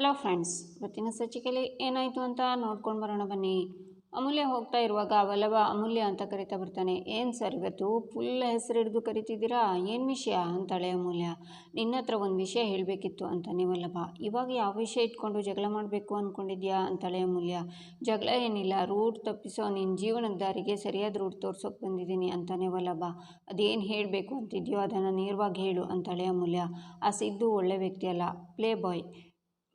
Hello friends, ಇವತ್ತಿನ ಸಂಚಿಕೆಯಲ್ಲಿ ಏನಾಯಿತು ಅಂತ ನೋಡ್ಕೊಂಡು ಬರೋಣ ಬನ್ನಿ. ಅಮೂಲ್ಯ ಹೋಗ್ತಾ ಇರುವಾಗ ವಲ್ಲಭ ಅಮೂಲ್ಯ ಅಂತ ಕರಿತಾ ಬರ್ತಾನೆ. ಏನು ಸರ್ ಇವತ್ತು? ಫುಲ್ ಹೆಸರು ಹಿಡಿದು ಕರಿತಿದ್ದೀರಾ? ಏನು ವಿಷಯ? ಅಂತಾಳೆ ಅಮೂಲ್ಯ. ನಿನ್ನ ಹತ್ರ ಒಂದು ವಿಷಯ ಹೇಳಬೇಕಿತ್ತು ಅಂತ ವಲ್ಲಭ. ಇವಾಗ ಯಾವ ವಿಷಯ ಇಟ್ಕೊಂಡು ಜಗಳ ಮಾಡಬೇಕು ಅಂದ್ಕೊಂಡಿದ್ಯಾ ಅಂತಾಳೆ ಅಮೂಲ್ಯ. ಜಗಳ ಏನಿಲ್ಲ, ರೂಟ್ ತಪ್ಪಿಸೋ ನಿನ್ನ ಜೀವನದ ದಾರಿಗೆ ಸರಿಯಾದ ರೂಟ್ ತೋರ್ಸೋಕೆ ಬಂದಿದ್ದೀನಿ ಅಂತಾನೆ ವಲ್ಲಭ. ಅದೇನು ಹೇಳಬೇಕು ಅಂತಿದ್ಯೋ ಅದನ್ನು ನೇರವಾಗಿ ಹೇಳು, ಅಂತಾಳೆ ಅಮೂಲ್ಯ. ಆ ಸಿದ್ದು ಒಳ್ಳೆ ವ್ಯಕ್ತಿ ಅಲ್ಲ ಪ್ಲೇ ಬಾಯ್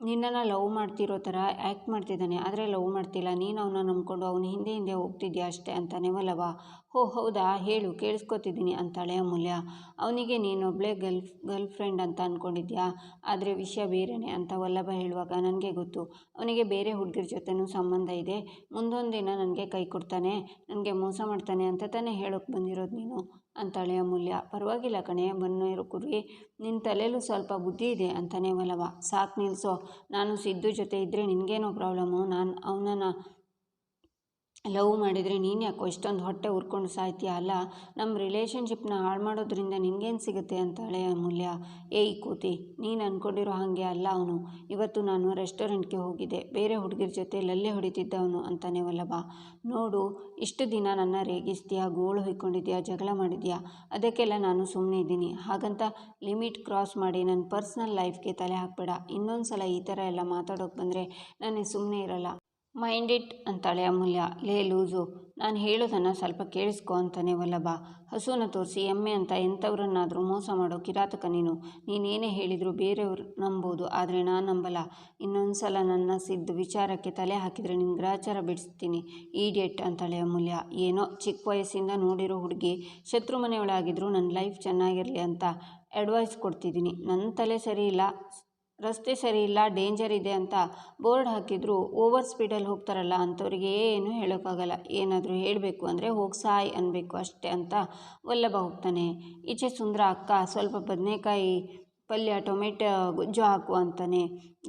ನಿನ್ನನ್ನು ಲವ್ ಮಾಡ್ತಿರೋ ಥರ ಆ್ಯಕ್ಟ್ ಮಾಡ್ತಿದ್ದಾನೆ, ಆದರೆ ಲವ್ ಮಾಡ್ತಿಲ್ಲ. ನೀನು ಅವನ್ನ ನಂಬಿಕೊಂಡು ಅವನ ಹಿಂದೆ ಹಿಂದೆ ಹೋಗ್ತಿದ್ಯಾ ಅಷ್ಟೇ ಅಂತಾನೆ ವಲ್ಲಭ ಹೋ ಹೌದಾ? ಹೇಳು, ಕೇಳಿಸ್ಕೊತಿದ್ದೀನಿ ಅಂತಾಳೆ ಅಮೂಲ್ಯ. ಅವನಿಗೆ ನೀನೊಬ್ಬಳೇ ಗರ್ಲ್ ಗರ್ಲ್ ಫ್ರೆಂಡ್ ಅಂತ ಅಂದ್ಕೊಂಡಿದ್ಯಾ ಆದರೆ ವಿಷಯ ಬೇರೆನೇ ಅಂತ ವಲ್ಲಭ ಹೇಳುವಾಗ ನನಗೆ ಗೊತ್ತು. ಅವನಿಗೆ ಬೇರೆ ಹುಡುಗರ ಜೊತೆನೂ ಸಂಬಂಧ ಇದೆ. ಮುಂದೊಂದು ದಿನ ನನಗೆ ಕೈ ಕೊಡ್ತಾನೆ. ನನಗೆ ಮೋಸ ಮಾಡ್ತಾನೆ ಅಂತ ತಾನೇ ಹೇಳೋಕ್ಕೆ ಬಂದಿರೋದು ನೀನು? ಅಂತಾಳೆ ಅಮೂಲ್ಯ. ಪರವಾಗಿಲ್ಲ ಕಣೆ ಬನ್ನೇರು ಕುರಿ ನಿನ್ನ ತಲೆಯಲ್ಲೂ ಸ್ವಲ್ಪ ಬುದ್ಧಿ ಇದೆ ಅಂತಾನೆ ವಲ್ಲಭ. ಸಾಕು ನಿಲ್ಲಿಸೋ ನಾನು ಸಿದ್ದು ಜೊತೆ ಇದ್ದರೆ ನಿನಗೇನೋ ಪ್ರಾಬ್ಲಮ್ಮು ನಾನು, ಅವನನ್ನು ಲವ್ ಮಾಡಿದರೆ ನೀನು ಯಾಕೋ ಇಷ್ಟೊಂದು ಹೊಟ್ಟೆ ಉರ್ಕೊಂಡು ಸಾಯ್ತೀಯ ಅಲ್ಲ? ನಮ್ಮ ರಿಲೇಷನ್ಶಿಪ್ನ ಹಾಳು ಮಾಡೋದ್ರಿಂದ ನಿನಗೇನು ಸಿಗುತ್ತೆ ಅಂತಾಳೆ ಅಮೂಲ್ಯ. ಏಯ್ ಕೂತಿ, ನೀನು ಅಂದ್ಕೊಂಡಿರೋ ಹಾಗೆ ಅಲ್ಲ ಅವನು. ಇವತ್ತು ನಾನು ರೆಸ್ಟೋರೆಂಟ್ಗೆ ಹೋಗಿದ್ದೆ. ಬೇರೆ ಹುಡುಗಿರ ಜೊತೆ ಲಲ್ಲೆ ಹೊಡಿತಿದ್ದವನು ಅಂತಾನೆ ವಲ್ಲಭ. ನೋಡು, ಇಷ್ಟು ದಿನ ನನ್ನ ರೇಗಿಸ್ತೀಯಾ, ಗೋಳು ಹೊಯ್ಕೊಂಡಿದ್ಯಾ, ಜಗಳ ಮಾಡಿದ್ಯಾ? ಅದಕ್ಕೆಲ್ಲ ನಾನು ಸುಮ್ಮನೆ ಇದ್ದೀನಿ. ಹಾಗಂತ ಲಿಮಿಟ್ ಕ್ರಾಸ್ ಮಾಡಿ ನನ್ನ ಪರ್ಸ್ನಲ್ ಲೈಫ್ಗೆ ತಲೆ ಹಾಕಬೇಡ. ಇನ್ನೊಂದು ಸಲ ಈ ಥರ ಎಲ್ಲ ಮಾತಾಡೋಕೆ ಬಂದರೆ ನನಗೆ ಸುಮ್ಮನೆ ಇರಲ್ಲ. ಮೈಂಡ್ ಇಟ್ ಅಂತಾಳೆ ಅಮೂಲ್ಯ. ಲೇ, ಲೂಸು, ನಾನು ಹೇಳೋದನ್ನು ಸ್ವಲ್ಪ ಕೇಳಿಸ್ಕೊ ಅಂತಾನೆ ವಲ್ಲಭ. ಹಸುನ ತೋರಿಸಿ ಎಮ್ಮೆ ಅಂತ ಎಂಥವ್ರನ್ನಾದರೂ ಮೋಸ ಮಾಡೋ ಕಿರಾತಕ ನೀನು. ನೀನೇನೇ ಹೇಳಿದರೂ ಬೇರೆಯವ್ರು ನಂಬೋದು, ಆದರೆ ನಾನು ನಂಬಲ್ಲ. ಇನ್ನೊಂದು ಸಲ ನನ್ನ ಸಿದ್ದು ವಿಚಾರಕ್ಕೆ ತಲೆ ಹಾಕಿದರೆ ನಿನ್ನ ಗ್ರಾಚಾರ ಬಿಡಿಸ್ತೀನಿ, ಈಡಿಯಟ್ ಅಂತಾಳೆ ಅಮೂಲ್ಯ. ಏನೋ ಚಿಕ್ಕ ವಯಸ್ಸಿಂದ ನೋಡಿರೋ ಹುಡುಗಿ, ಶತ್ರು ಮನೆಯೊಳಾಗಿದ್ದರೂ ನನ್ನ ಲೈಫ್ ಚೆನ್ನಾಗಿರಲಿ ಅಂತ ಅಡ್ವೈಸ್ ಕೊಡ್ತಿದ್ದೀನಿ. ನನ್ನ ತಲೆ ಸರಿ ಇಲ್ಲ. ರಸ್ತೆ ಸರಿ ಇಲ್ಲ ಡೇಂಜರ್ ಇದೆ ಅಂತ ಬೋರ್ಡ್ ಹಾಕಿದ್ರು ಓವರ್ ಸ್ಪೀಡಲ್ಲಿ ಹೋಗ್ತಾರಲ್ಲ ಅಂಥವ್ರಿಗೆ ಏನು ಹೇಳೋಕ್ಕಾಗಲ್ಲ. ಏನಾದರೂ ಹೇಳಬೇಕು ಅಂದರೆ ಹೋಗಿ ಸಾಯ್ ಅನ್ನಬೇಕು ಅಷ್ಟೇ ಅಂತ ವಲ್ಲಭ ಹೋಗ್ತಾನೆ. ಈಚೆ ಸುಂದರ ಅಕ್ಕ ಸ್ವಲ್ಪ ಬದನೆಕಾಯಿ ಪಲ್ಯ, ಟೊಮೆಟೊ, ಗೊಜ್ಜು ಹಾಕು ಅಂತಾನೆ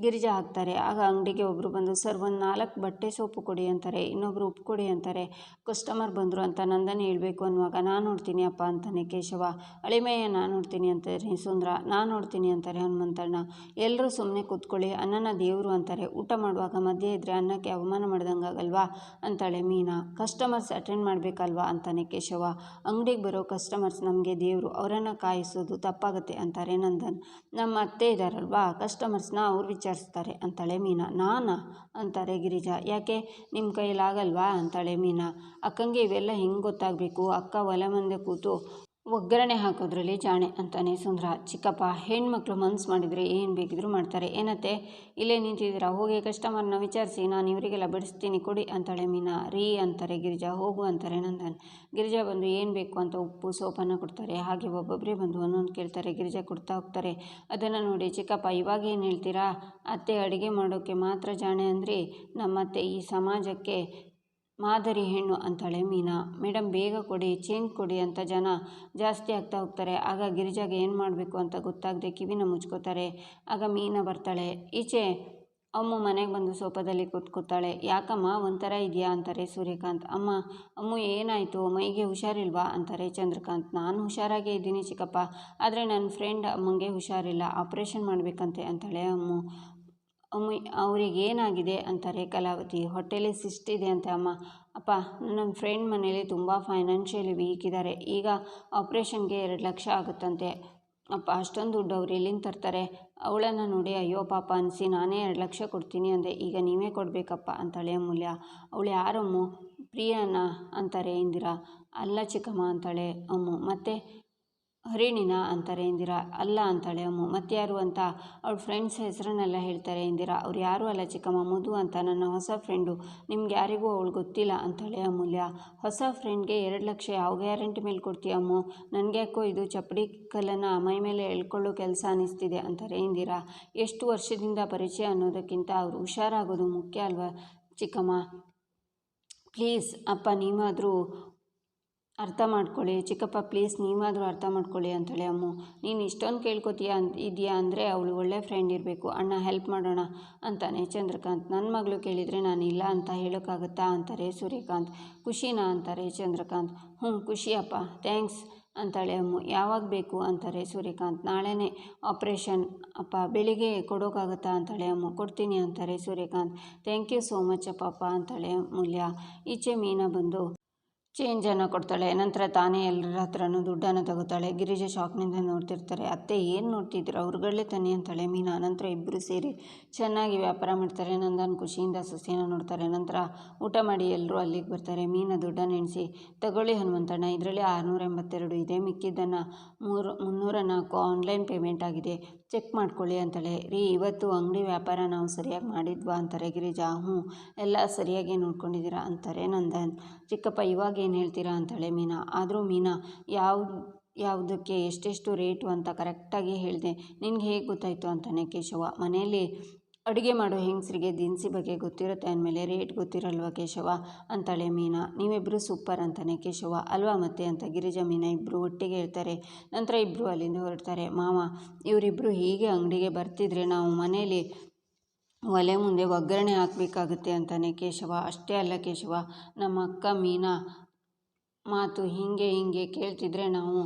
ಗಿರಿಜಾ ಹಾಕ್ತಾರೆ. ಆಗ ಅಂಗಡಿಗೆ ಒಬ್ಬರು ಬಂದು, ಸರ್, ಒಂದು ನಾಲ್ಕು ಬಟ್ಟೆ ಸೋಪು ಕೊಡಿ ಅಂತಾರೆ. ಇನ್ನೊಬ್ಬರು ಉಪ್ಪು ಕೊಡಿ ಅಂತಾರೆ. ಕಸ್ಟಮರ್ ಬಂದರು ಅಂತ ನಂದನೇ ಹೇಳಬೇಕು ಅನ್ನುವಾಗ, ನಾನು ನೋಡ್ತೀನಿ ಅಪ್ಪ ಅಂತಾನೆ ಕೇಶವ. ಅಳಿಮೆಯ ನಾನು ನೋಡ್ತೀನಿ ಅಂತಾರೆ ಸುಂದ್ರ. ನಾನು ನೋಡ್ತೀನಿ ಅಂತಾರೆ ಹನುಮಂತಣ್ಣ. ಎಲ್ಲರೂ ಸುಮ್ಮನೆ ಕೂತ್ಕೊಳ್ಳಿ ಅನ್ನನ ದೇವರು ಅಂತಾರೆ. ಊಟ ಮಾಡುವಾಗ ಮಧ್ಯೆ ಇದ್ದರೆ ಅನ್ನಕ್ಕೆ ಅವಮಾನ ಮಾಡ್ದಂಗಾಗಲ್ವಾ ಅಂತಾಳೆ ಮೀನಾ. ಕಸ್ಟಮರ್ಸ್ ಅಟೆಂಡ್ ಮಾಡಬೇಕಲ್ವಾ ಅಂತಾನೆ ಕೇಶವ. ಅಂಗಡಿಗೆ ಬರೋ ಕಸ್ಟಮರ್ಸ್ ನಮಗೆ ದೇವರು, ಅವರನ್ನು ಕಾಯಿಸೋದು ತಪ್ಪಾಗುತ್ತೆ ಅಂತಾರೆ ನಂದನ್. ನಮ್ಮ ಅತ್ತೆ ಇದ್ದಾರಲ್ವಾ ಕಸ್ಟಮರ್ಸ್ನ ಅವ್ರು ವಿಚಾರಿಸ್ತಾರೆ. ಅಂತಾಳೆ ಮೀನಾ. ನಾನಾ? ಅಂತಾರೆ ಗಿರಿಜಾ. ಯಾಕೆ? ನಿಮ್ಮ ಕೈಲಾಗಲ್ವಾ? ಅಂತಾಳೆ ಮೀನಾ. ಅಕ್ಕಂಗೆ ಇವೆಲ್ಲ ಹೆಂಗೆ ಗೊತ್ತಾಗಬೇಕು? ಅಕ್ಕ ಒಲೆ ಮುಂದೆ ಕೂತು ಒಗ್ಗರಣೆ ಹಾಕೋದ್ರಲ್ಲಿ ಜಾಣೆ ಅಂತಾನೆ ಸುಂದರ. ಚಿಕ್ಕಪ್ಪ, ಹೆಣ್ಮಕ್ಳು ಮನ್ಸು ಮಾಡಿದರೆ ಏನು ಬೇಕಿದ್ರು ಮಾಡ್ತಾರೆ. ಏನತ್ತೆ? ಇಲ್ಲೇ ನಿಂತಿದ್ದೀರಾ? ಹೋಗಿ ಕಸ್ಟಮರ್ನ ವಿಚಾರಿಸಿ, ನಾನು ಇವರಿಗೆಲ್ಲ ಬಿಡಿಸ್ತೀನಿ, ಕೊಡಿ ಅಂತಾಳೆ ಮೀನಾ. ರೀ ಅಂತಾರೆ ಗಿರಿಜಾ, ಹೋಗು ಅಂತಾರೆ ನಂದನ್. ಗಿರಿಜಾ ಬಂದು ಏನು ಬೇಕು ಅಂತ ಉಪ್ಪು, ಸೋಪನ್ನು ಕೊಡ್ತಾರೆ. ಹಾಗೆ ಒಬ್ಬೊಬ್ಬರೇ ಬಂದು ಒಂದೊಂದು ಕೇಳ್ತಾರೆ. ಗಿರಿಜಾ ಕೊಡ್ತಾ ಹೋಗ್ತಾರೆ. ಅದನ್ನು ನೋಡಿ ಚಿಕ್ಕಪ್ಪ, ಇವಾಗ ಏನು ಹೇಳ್ತೀರಾ? ಅತ್ತೆ ಅಡುಗೆ ಮಾಡೋಕ್ಕೆ ಮಾತ್ರ ಜಾಣೆ ಅಂದರೆ ನಮ್ಮತ್ತೆ ಈ ಸಮಾಜಕ್ಕೆ ಮಾದರಿ ಹೆಣ್ಣು ಅಂತಾಳೆ ಮೀನಾ. ಮೇಡಮ್ ಬೇಗ ಕೊಡಿ, ಚೇಂಜ್ ಕೊಡಿ ಅಂತ ಜನ ಜಾಸ್ತಿ ಆಗ್ತಾ ಹೋಗ್ತಾರೆ. ಆಗ ಗಿರಿಜಾಗೆ ಏನು ಮಾಡಬೇಕು ಅಂತ ಗೊತ್ತಾಗದೆ ಕಿವಿನ ಮುಚ್ಕೋತಾರೆ. ಆಗ ಮೀನಾ ಬರ್ತಾಳೆ. ಈಚೆ ಅಮ್ಮ ಮನೆಗೆ ಬಂದು ಸೋಫಾದಲ್ಲಿ ಕೂತ್ಕೋತಾಳೆ ಯಾಕಮ್ಮ, ಒಂಥರ ಇದೆಯಾ ಅಂತಾರೆ ಸೂರ್ಯಕಾಂತ್. ಅಮ್ಮ ಅಮ್ಮ, ಏನಾಯಿತು? ಮೈಗೆ ಹುಷಾರಿಲ್ವಾ? ಅಂತಾರೆ ಚಂದ್ರಕಾಂತ್. ನಾನು ಹುಷಾರಾಗೇ ಇದ್ದೀನಿ ಚಿಕ್ಕಪ್ಪ. ಆದರೆ ನನ್ನ ಫ್ರೆಂಡ್ ಅಮ್ಮಂಗೆ ಹುಷಾರಿಲ್ಲ. ಆಪ್ರೇಷನ್ ಮಾಡಬೇಕಂತೆ ಅಂತಾಳೆ ಅಮ್ಮು. ಅಮ್ಮ, ಅವ್ರಿಗೆ ಏನಾಗಿದೆ ಅಂತಾರೆ ಕಲಾವತಿ. ಹೊಟ್ಟೆಲಿ ಇದೆ ಅಂತೆ ಅಮ್ಮ. ಅಪ್ಪ ನನ್ನ ಫ್ರೆಂಡ್ ಮನೇಲಿ ತುಂಬ ಫೈನಾನ್ಷಿಯಲಿ ವೀಕ್ ಇದ್ದಾರೆ ಈಗ ಆಪ್ರೇಷನ್ಗೆ ಎರಡು ಲಕ್ಷ ಆಗುತ್ತಂತೆ. ಅಪ್ಪ, ಅಷ್ಟೊಂದು ದುಡ್ಡು ಅವ್ರು ಎಲ್ಲಿಂದ ತರ್ತಾರೆ? ಅವಳನ್ನು ನೋಡಿ, ಅಯ್ಯೋ ಪಾಪ, ಅನಿಸಿ ನಾನೇ ಎರಡು ಲಕ್ಷ ಕೊಡ್ತೀನಿ ಅಂದೆ. ಈಗ ನೀವೇ ಕೊಡಬೇಕಪ್ಪ ಅಂತಾಳೆ ಅಮೂಲ್ಯ. ಅವಳು ಯಾರಮ್ಮು? ಪ್ರಿಯಾನ? ಅಂತಾರೆ ಇಂದಿರಾ. ಅಲ್ಲ ಚಿಕ್ಕಮ್ಮ ಅಂತಾಳೆ ಅಮ್ಮು. ಮತ್ತೆ ಹರಿಣಿನ ಅಂತಾರೆ ಇಂದಿರಾ, ಅಲ್ಲ ಅಂತಾಳೆ ಅಮ್ಮು. ಮತ್ತಾರು ಅಂತ? ಅವ್ಳ ಫ್ರೆಂಡ್ಸ್ ಹೆಸರನ್ನೆಲ್ಲ ಹೇಳ್ತಾರೆ ಇಂದಿರಾ. ಅವ್ರು ಯಾರೂ ಅಲ್ಲ ಚಿಕ್ಕಮ್ಮ? ಮಧು ಅಂತ. ನನ್ನ ಹೊಸ ಫ್ರೆಂಡು ನಿಮ್ಗೆ ಯಾರಿಗೂ ಅವಳು ಗೊತ್ತಿಲ್ಲ ಅಂತಾಳೆ ಅಮೂಲ್ಯ. ಹೊಸ ಫ್ರೆಂಡ್ಗೆ ಎರಡು ಲಕ್ಷ ಯಾವ ಗ್ಯಾರಂಟಿ ಮೇಲೆ ಕೊಡ್ತೀಯ ಅಮ್ಮು? ನನಗೆ ಯಾಕೋ ಇದು ಚಪ್ಪಡಿ ಕಲ್ಲನ್ನು ಮೈ ಮೇಲೆ ಎಳ್ಕೊಳ್ಳೋ ಕೆಲಸ ಅನ್ನಿಸ್ತಿದೆ ಅಂತಾರೆ ಇಂದಿರಾ. ಎಷ್ಟು ವರ್ಷದಿಂದ ಪರಿಚಯ ಅನ್ನೋದಕ್ಕಿಂತ ಅವರು ಹುಷಾರಾಗೋದು ಮುಖ್ಯ ಅಲ್ವಾ ಚಿಕ್ಕಮ್ಮ? ಪ್ಲೀಸ್ ಅಪ್ಪ, ನೀವಾದರೂ ಅರ್ಥ ಮಾಡ್ಕೊಳ್ಳಿ. ಚಿಕ್ಕಪ್ಪ ಪ್ಲೀಸ್ ನೀವಾದರೂ ಅರ್ಥ ಮಾಡ್ಕೊಳ್ಳಿ ಅಂತಾಳೆ ಅಮ್ಮು. ನೀನು ಇಷ್ಟೊಂದು ಕೇಳ್ಕೊತೀಯ ಅಂತ ಇದೆಯಾ ಅಂದರೆ ಅವಳು ಒಳ್ಳೆ ಫ್ರೆಂಡ್ ಇರಬೇಕು. ಅಣ್ಣ ಹೆಲ್ಪ್ ಮಾಡೋಣ ಅಂತಾನೆ ಚಂದ್ರಕಾಂತ್. ನನ್ನ ಮಗಳು ಕೇಳಿದರೆ ನಾನು ಇಲ್ಲ ಅಂತ ಹೇಳೋಕ್ಕಾಗುತ್ತಾ ಅಂತಾರೆ ಸೂರ್ಯಕಾಂತ್. ಖುಷಿನಾ ಅಂತಾರೆ ಚಂದ್ರಕಾಂತ್. ಹ್ಞೂ ಖುಷಿಯಪ್ಪ. ಥ್ಯಾಂಕ್ಸ್ ಅಂತಾಳೆ ಅಮ್ಮು. ಯಾವಾಗ ಬೇಕು ಅಂತಾರೆ ಸೂರ್ಯಕಾಂತ್. ನಾಳೆನೇ ಆಪ್ರೇಷನ್ ಅಪ್ಪ, ಬೆಳಿಗ್ಗೆ ಕೊಡೋಕ್ಕಾಗತ್ತಾ ಅಂತಾಳೆ ಅಮ್ಮ. ಕೊಡ್ತೀನಿ ಅಂತಾರೆ Suryakant. Thank you so much ಅಪ್ಪ ಅಂತಾಳೆ ಮೂಲ್ಯ. ಈಚೆ ಮೀನಾ ಬಂದು ಚೇಂಜನ್ನು ಕೊಡ್ತಾಳೆ. ನಂತರ ತಾನೇ ಎಲ್ಲರ ಹತ್ರನೂ ದುಡ್ಡನ್ನು ತಗೋತಾಳೆ. ಗಿರಿಜಾ ಶಾಕ್ನಿಂದ ನೋಡ್ತಿರ್ತಾರೆ, ಅತ್ತೆ, ಏನು ನೋಡ್ತಿದ್ರು ಅವ್ರುಗಳೇ ತನಿ ಅಂತಾಳೆ ಮೀನಾ. ನಂತರ ಇಬ್ಬರು ಸೇರಿ ಚೆನ್ನಾಗಿ ವ್ಯಾಪಾರ ಮಾಡ್ತಾರೆ. ನಂದನ್ ಖುಷಿಯಿಂದ ಸಸ್ಯನ ನೋಡ್ತಾರೆ. ನಂತರ ಊಟ ಮಾಡಿ ಎಲ್ಲರೂ ಅಲ್ಲಿಗೆ ಬರ್ತಾರೆ. ಮೀನಾ ದುಡ್ಡನ್ನು ಎಣಿಸಿ, ತಗೊಳ್ಳಿ ಹನುಮಂತಣ್ಣ, ಇದರಲ್ಲಿ ಆರುನೂರ ಎಂಬತ್ತೆರಡು ಇದೆ. ಮಿಕ್ಕಿದ್ದನ್ನು ಮೂರು ಮುನ್ನೂರ ನಾಲ್ಕು ಆನ್ಲೈನ್ ಪೇಮೆಂಟ್ ಆಗಿದೆ. ಚೆಕ್ ಮಾಡ್ಕೊಳ್ಳಿ ಅಂತೇಳಿ, ರೀ ಇವತ್ತು ಅಂಗಡಿ ವ್ಯಾಪಾರ ನಾವು ಸರಿಯಾಗಿ ಮಾಡಿದ್ವಾ ಅಂತಾರೆ ಗಿರಿಜಾ? ಹ್ಞೂ, ಎಲ್ಲ ಸರಿಯಾಗಿ ನೋಡ್ಕೊಂಡಿದ್ದೀರಾ ಅಂತಾರೆ ನಂದನ್. ಚಿಕ್ಕಪ್ಪ, ಇವಾಗ ಏನು ಹೇಳ್ತೀರಾ ಅಂತಾಳೆ ಮೀನಾ. ಆದರೂ ಮೀನಾ, ಯಾವ, ಯಾವುದಕ್ಕೆ ಎಷ್ಟೆಷ್ಟು ರೇಟು ಅಂತ ಕರೆಕ್ಟಾಗಿ ಹೇಳಿದೆ. ನಿನಗೆ ಹೇಗೆ ಗೊತ್ತಾಯಿತು ಅಂತಾನೆ ಕೇಶವ. ಮನೆಯಲ್ಲಿ ಅಡುಗೆ ಮಾಡೋ ಹೆಂಗಸರಿಗೆ ದಿನಸಿ ಬಗ್ಗೆ ಗೊತ್ತಿರುತ್ತೆ ಅಂದಮೇಲೆ ರೇಟ್ ಗೊತ್ತಿರಲ್ವ ಕೇಶವ? ಅಂತಾಳೆ ಮೀನಾ. ನೀವಿಬ್ಬರು ಸೂಪರ್ ಅಂತಾನೆ ಕೇಶವ. ಅಲ್ವಾ ಮತ್ತೆ ಅಂತ ಗಿರಿಜಾ ಮೀನಾ ಇಬ್ಬರು ಒಟ್ಟಿಗೆ ಹೇಳ್ತಾರೆ. ನಂತರ ಇಬ್ಬರು ಅಲ್ಲಿಂದ ಹೊರಡ್ತಾರೆ. ಮಾವ ಇವರಿಬ್ಬರು ಹೀಗೆ ಅಂಗಡಿಗೆ ಬರ್ತಿದ್ರೆ ನಾವು ಮನೇಲಿ ಒಲೆ ಮುಂದೆ ಒಗ್ಗರಣೆ ಹಾಕಬೇಕಾಗುತ್ತೆ ಅಂತಾನೆ ಕೇಶವ. ಅಷ್ಟೇ ಅಲ್ಲ ಕೇಶವ, ನಮ್ಮ ಅಕ್ಕ ಮೀನಾ ಮಾತು ಹೀಗೆ ಹೀಗೆ ಕೇಳ್ತಿದ್ರೆ ನಾವು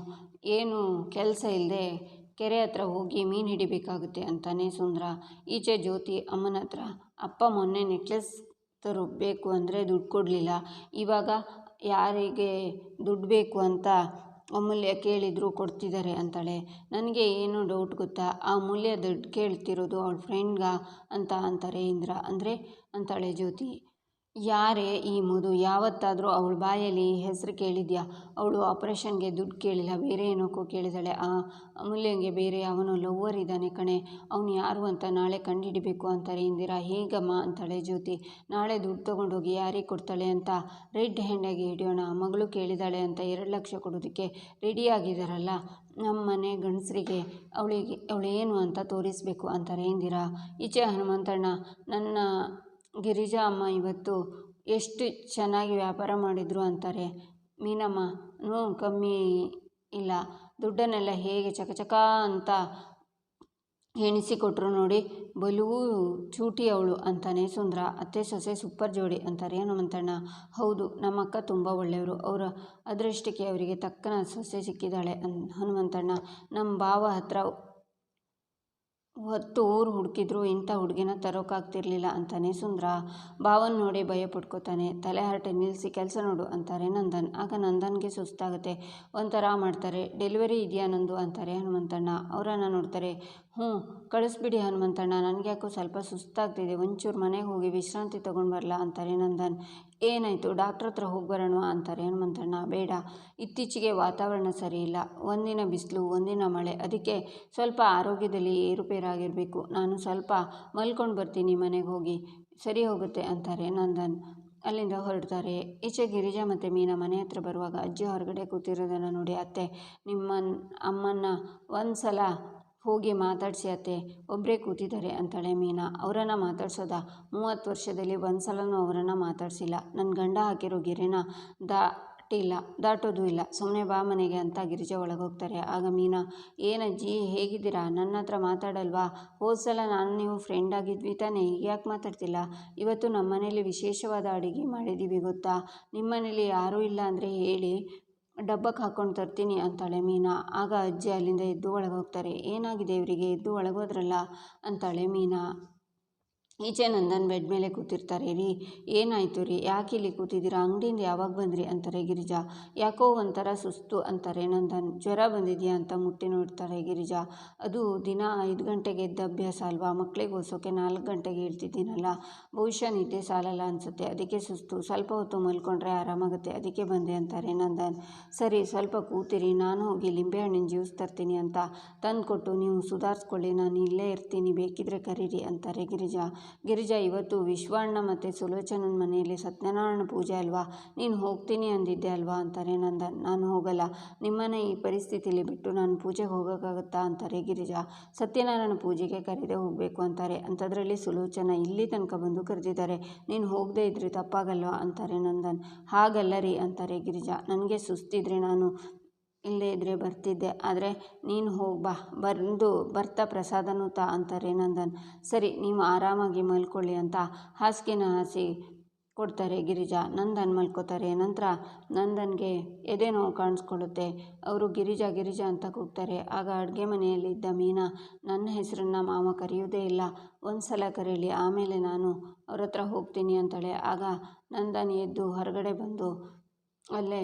ಏನು ಕೆಲಸ ಇಲ್ಲದೆ ಕೆರೆ ಹತ್ರ ಹೋಗಿ ಮೀನು ಹಿಡಿಬೇಕಾಗುತ್ತೆ ಅಂತಾನೆ ಸುಂದರ. ಈಚೆ ಜ್ಯೋತಿ ಅಮ್ಮನ ಹತ್ರ, ಅಪ್ಪ, ಮೊನ್ನೆ ನೆಕ್ಲೆಸ್ ತರಬೇಕು ಅಂದರೆ ದುಡ್ಡು ಕೊಡಲಿಲ್ಲ. ಇವಾಗ ಯಾರಿಗೆ ದುಡ್ಡು ಬೇಕು ಅಂತ ಅಮೂಲ್ಯ ಕೇಳಿದ್ರು ಕೊಡ್ತಿದ್ದಾರೆ ಅಂತಾಳೆ. ನನಗೆ ಏನು ಡೌಟ್ ಗೊತ್ತಾ? ಆ ಅಮೂಲ್ಯ ದುಡ್ಡು ಕೇಳ್ತಿರೋದು ಅವಳ ಫ್ರೆಂಡ್ಗ ಅಂತ ಅಂತಾರೆ ಇಂದ್ರ. ಅಂದರೆ? ಅಂತಾಳೆ ಜ್ಯೋತಿ. ಯಾರೇ ಈ ಮಧು ಯಾವತ್ತಾದರೂ ಅವಳ ಬಾಯಲ್ಲಿ ಹೆಸರು ಕೇಳಿದ್ಯಾ? ಅವಳು ಆಪ್ರೇಷನ್ಗೆ ದುಡ್ಡು ಕೇಳಿಲ್ಲ, ಬೇರೆ ಏನೋಕ್ಕೂ ಕೇಳಿದಾಳೆ. ಆ ಅಮೂಲ್ಯಂಗೆ ಬೇರೆ ಅವನು ಲವ್ವರ್ ಇದ್ದಾನೆ ಕಣೆ. ಅವನು ಯಾರು ಅಂತ ನಾಳೆ ಕಂಡುಹಿಡಿಬೇಕು ಅಂತಾರೆ ಇಂದಿರಾ. ಹೇಗಮ್ಮ ಅಂತಾಳೆ ಜ್ಯೋತಿ. ನಾಳೆ ದುಡ್ಡು ತೊಗೊಂಡೋಗಿ ಯಾರಿಗೆ ಕೊಡ್ತಾಳೆ ಅಂತ? ರೆಡ್ ಹ್ಯಾಂಡಾಗಿ ಹಿಡಿಯೋಣ. ಮಗಳು ಕೇಳಿದಾಳೆ ಅಂತ ಎರಡು ಲಕ್ಷ ಕೊಡೋದಕ್ಕೆ ರೆಡಿಯಾಗಿದ್ದಾರಲ್ಲ ನಮ್ಮ ಮನೆ ಗಂಡಸರಿಗೆ ಅವಳಿಗೆ, ಅವಳೇನು ಅಂತ ತೋರಿಸಬೇಕು ಅಂತಾರೆ ಇಂದಿರಾ. ಈಚೆ ಹನುಮಂತಣ್ಣ, ನನ್ನ ಗಿರಿಜಾ ಅಮ್ಮ ಇವತ್ತು ಎಷ್ಟು ಚೆನ್ನಾಗಿ ವ್ಯಾಪಾರ ಮಾಡಿದರು ಅಂತಾರೆ. ಮೀನಮ್ಮ ನೋ ಕಮ್ಮಿ ಇಲ್ಲ. ದುಡ್ಡನ್ನೆಲ್ಲ ಹೇಗೆ ಚಕಚಕ ಅಂತ ಎಣಿಸಿಕೊಟ್ರು ನೋಡಿ ಬಲುವು ಚೂಟಿ ಅವಳು ಅಂತಾನೆ ಸುಂದರ. ಅತ್ತೆ, ಸೊಸೆ ಸೂಪರ್ ಜೋಡಿ ಅಂತಾರೆ ಹನುಮಂತಣ್ಣ. ಹೌದು ನಮ್ಮ ಅಕ್ಕ ತುಂಬ ಒಳ್ಳೆಯವರು. ಅವರ ಅದೃಷ್ಟಕ್ಕೆ ಅವರಿಗೆ ತಕ್ಕನ ಸೊಸೆ ಸಿಕ್ಕಿದ್ದಾಳೆ ಅನ್, ಹನುಮಂತಣ್ಣ. ನಮ್ಮ ಭಾವ ಹತ್ರ ಹೊತ್ತು ಊರು ಹುಡುಕಿದ್ರು, ಇಂಥ ಹುಡುಗಿನ ತರೋಕ್ಕಾಗ್ತಿರ್ಲಿಲ್ಲ ಅಂತಾನೆ ಸುಂದ್ರ. ಭಾವನ್ ನೋಡಿ ಭಯ ಪಡ್ಕೋತಾನೆ ತಲೆ ಹರಟೆ ನಿಲ್ಲಿಸಿ ಕೆಲಸ ನೋಡು ಅಂತಾರೆ ನಂದನ್. ಆಗ ನಂದನ್ಗೆ ಸುಸ್ತಾಗುತ್ತೆ. ಒಂಥರ ಮಾಡ್ತಾರೆ, ಡೆಲಿವರಿ ಇದೆಯಾ ನಂದು? ಅಂತಾರೆ ಹನುಮಂತಣ್ಣ. ಅವರನ್ನು ನೋಡ್ತಾರೆ ಹ್ಞೂ, ಕಳಿಸ್ಬಿಡಿ ಹನುಮಂತಣ್ಣ ನನಗೆ ಯಾಕೋ ಸ್ವಲ್ಪ ಸುಸ್ತಾಗ್ತಿದೆ. ಒಂಚೂರು ಮನೆಗೆ ಹೋಗಿ ವಿಶ್ರಾಂತಿ ತೊಗೊಂಡು ಬರಲಾ ಅಂತಾರೆ ನಂದನ್. ಏನಾಯಿತು, ಡಾಕ್ಟ್ರ್ ಹತ್ರ ಹೋಗಿ ಬರೋಣ ಅಂತಾರೆ ಹನುಮಂತಣ್ಣ. ಬೇಡ, ಇತ್ತೀಚೆಗೆ ವಾತಾವರಣ ಸರಿ ಇಲ್ಲ. ಒಂದಿನ ಬಿಸಿಲು, ಒಂದಿನ ಮಳೆ. ಅದಕ್ಕೆ ಸ್ವಲ್ಪ ಆರೋಗ್ಯದಲ್ಲಿ ಏರುಪೇರಾಗಿರಬೇಕು. ನಾನು ಸ್ವಲ್ಪ ಮಲ್ಕೊಂಡು ಬರ್ತೀನಿ ಮನೆಗೆ ಹೋಗಿ. ಸರಿ ಹೋಗುತ್ತೆ ಅಂತಾರೆ ನಂದನ್. ಅಲ್ಲಿಂದ ಹೊರಡ್ತಾರೆ. ಈಚೆ ಗಿರಿಜಾ ಮತ್ತು ಮೀನಾ ಮನೆ ಹತ್ರ ಬರುವಾಗ ಅಜ್ಜಿ ಹೊರಗಡೆ ಕೂತಿರೋದನ್ನು ನೋಡಿ ಅತ್ತೆ ನಿಮ್ಮ ಅಮ್ಮನ್ನ ಒಂದು ಸಲ ಹೋಗಿ ಮಾತಾಡಿಸಿ ಅತ್ತೆ ಒಬ್ಬರೇ ಕೂತಿದ್ದಾರೆ ಅಂತಾಳೆ ಮೀನಾ. ಅವರನ್ನು ಮಾತಾಡ್ಸೋದ? ಮೂವತ್ತು ವರ್ಷದಲ್ಲಿ ಒಂದು ಸಲನೂ ಅವರನ್ನು ಮಾತಾಡಿಸಿಲ್ಲ. ನನ್ನ ಗಂಡ ಹಾಕಿರೋ ಗೆರೆನ ದಾಟಿಲ್ಲ, ದಾಟೋದು ಇಲ್ಲ. ಸುಮ್ಮನೆ ಬಾ ಮನೆಗೆ ಅಂತ ಗಿರಿಜಾ ಒಳಗೋಗ್ತಾರೆ. ಆಗ ಮೀನಾ ಏನಜ್ಜಿ ಹೇಗಿದ್ದೀರಾ? ನನ್ನ ಹತ್ರ ಮಾತಾಡಲ್ವಾ? ಹೋದ ಸಲ ನಾನು ನೀವು ಫ್ರೆಂಡ್ ಆಗಿದ್ವಿ ತಾನೇ? ಯಾಕೆ ಮಾತಾಡ್ತಿಲ್ಲ? ಇವತ್ತು ನಮ್ಮ ಮನೇಲಿ ವಿಶೇಷವಾದ ಅಡುಗೆ ಮಾಡಿದ್ದೀವಿ ಗೊತ್ತಾ? ನಿಮ್ಮ ಮನೇಲಿ ಯಾರೂ ಇಲ್ಲ ಅಂದರೆ ಹೇಳಿ. ಡಬ್ಬಕ್ಕೆ ಹಾಕ್ಕೊಂಡು ತರ್ತೀನಿ ಅಂತಾಳೆ ಮೀನಾ. ಆಗ ಅಜ್ಜಿ ಅಲ್ಲಿಂದ ಎದ್ದು ಒಳಗೆ ಹೋಗ್ತಾರೆ ಏನಾಗಿದೆ ಇವರಿಗೆ? ಎದ್ದು ಒಳಗೋದ್ರಲ್ಲ? ಅಂತಾಳೆ ಮೀನಾ. ಈಚೆ ನಂದನ್ ಬೆಡ್ ಮೇಲೆ ಕೂತಿರ್ತಾರೆ, ರೀ, ಏನಾಯಿತು ರೀ? ಯಾಕೆ ಇಲ್ಲಿ ಕೂತಿದ್ದೀರಾ? ಅಂಗಡಿಯಿಂದ ಯಾವಾಗ ಬಂದ್ರಿ? ಅಂತಾರೆ ಗಿರಿಜಾ. ಯಾಕೋ ಒಂಥರ ಸುಸ್ತು, ಅಂತಾರೆ ನಂದನ್. ಜ್ವರ ಬಂದಿದೆಯಾ? ಅಂತ ಮುಟ್ಟಿ ನೋಡ್ತಾರೆ ಗಿರಿಜಾ. ಅದು ದಿನ ಐದು ಗಂಟೆಗೆ ಎದ್ದ ಅಭ್ಯಾಸ ಅಲ್ವಾ? ಮಕ್ಕಳಿಗೆ ಓದಿಸೋಕೆ ನಾಲ್ಕು ಗಂಟೆಗೆ ಹೇಳ್ತಿದ್ದೀನಲ್ಲ ಬಹುಶಃ ನಿದ್ದೆ ಸಾಲಲ್ಲ ಅನಿಸುತ್ತೆ. ಅದಕ್ಕೆ ಸುಸ್ತು. ಸ್ವಲ್ಪ ಹೊತ್ತು ಮಲ್ಕೊಂಡ್ರೆ ಆರಾಮಾಗುತ್ತೆ. ಅದಕ್ಕೆ ಬಂದೆ, ಅಂತಾರೆ ನಂದನ್. ಸರಿ, ಸ್ವಲ್ಪ ಕೂತಿರಿ. ನಾನು ಹೋಗಿ ಲಿಂಬೆಹಣ್ಣಿನ ಜ್ಯೂಸ್ ತರ್ತೀನಿ ಅಂತ ತಂದುಕೊಟ್ಟು ನೀವು ಸುಧಾರಿಸ್ಕೊಳ್ಳಿ. ನಾನು ಇಲ್ಲೇ ಇರ್ತೀನಿ. ಬೇಕಿದ್ರೆ ಕರೀರಿ, ಅಂತಾರೆ ಗಿರಿಜಾ. ಗಿರಿಜಾ, ಇವತ್ತು ವಿಶ್ವಣ್ಣ ಮತ್ತು ಸುಲೋಚನನ ಮನೆಯಲ್ಲಿ ಸತ್ಯನಾರಾಯಣ ಪೂಜೆ ಅಲ್ವಾ? ನೀನು ಹೋಗ್ತೀನಿ ಅಂದಿದ್ದೆ ಅಲ್ವಾ ಅಂತಾರೆ ನಂದ, ನಾನು ಹೋಗಲ್ಲ. ನಿಮ್ಮನ್ನ ಈ ಪರಿಸ್ಥಿತಿಲಿ ಬಿಟ್ಟು ನಾನು ಪೂಜೆಗೆ ಹೋಗೋಕ್ಕಾಗುತ್ತಾ ಅಂತಾರೆ ಗಿರಿಜಾ. ಸತ್ಯನಾರಾಯಣ ಪೂಜೆಗೆ ಕರೆದೇ ಹೋಗಬೇಕು ಅಂತಾರೆ. ಅಂಥದ್ರಲ್ಲಿ ಸುಲೋಚನ ಇಲ್ಲಿ ತನಕ ಬಂದು ಕರೆದಿದ್ದಾರೆ. ನೀನು ಹೋಗದೇ ಇದ್ರೆ ತಪ್ಪಾಗಲ್ವಾ? ಅಂತಾರೆ ನಂದನ್. ಹಾಗಲ್ಲ ರೀ, ಅಂತಾರೆ ಗಿರಿಜಾ. ನನಗೆ ಸುಸ್ತಿದ್ರೆ ನಾನು ಇಲ್ಲದೇ ಇದ್ದರೆ ಬರ್ತಿದ್ದೆ. ಆದರೆ ನೀನು ಹೋಗಿ ಬಾ, ಬಂದು ಬರ್ತಾ ಪ್ರಸಾದನೂ ತಾ ಅಂತಾರೆ ನಂದನ್. ಸರಿ, ನೀವು ಆರಾಮಾಗಿ ಮಲ್ಕೊಳ್ಳಿ ಅಂತ ಹಾಸಿಗೆನ ಹಾಸಿ ಕೊಡ್ತಾರೆ ಗಿರಿಜಾ. ನಂದನ್ ಮಲ್ಕೋತಾರೆ. ನಂತರ ನಂದನ್ಗೆ ಎದೆ ನೋವು ಕಾಣಿಸ್ಕೊಳ್ಳುತ್ತೆ. ಅವರು ಗಿರಿಜಾ ಗಿರಿಜಾ ಅಂತ ಕೂಗ್ತಾರೆ. ಆಗ ಅಡುಗೆ ಮನೆಯಲ್ಲಿದ್ದ ಮೀನಾ, ನನ್ನ ಹೆಸರನ್ನು ಮಾವ ಕರೆಯೋದೇ ಇಲ್ಲ. ಒಂದು ಸಲ ಕರೀಲಿ, ಆಮೇಲೆ ನಾನು ಅವ್ರ ಹತ್ರ ಹೋಗ್ತೀನಿ ಅಂತಾಳೆ. ಆಗ ನಂದನ್ ಎದ್ದು ಹೊರಗಡೆ ಬಂದು ಅಲ್ಲೇ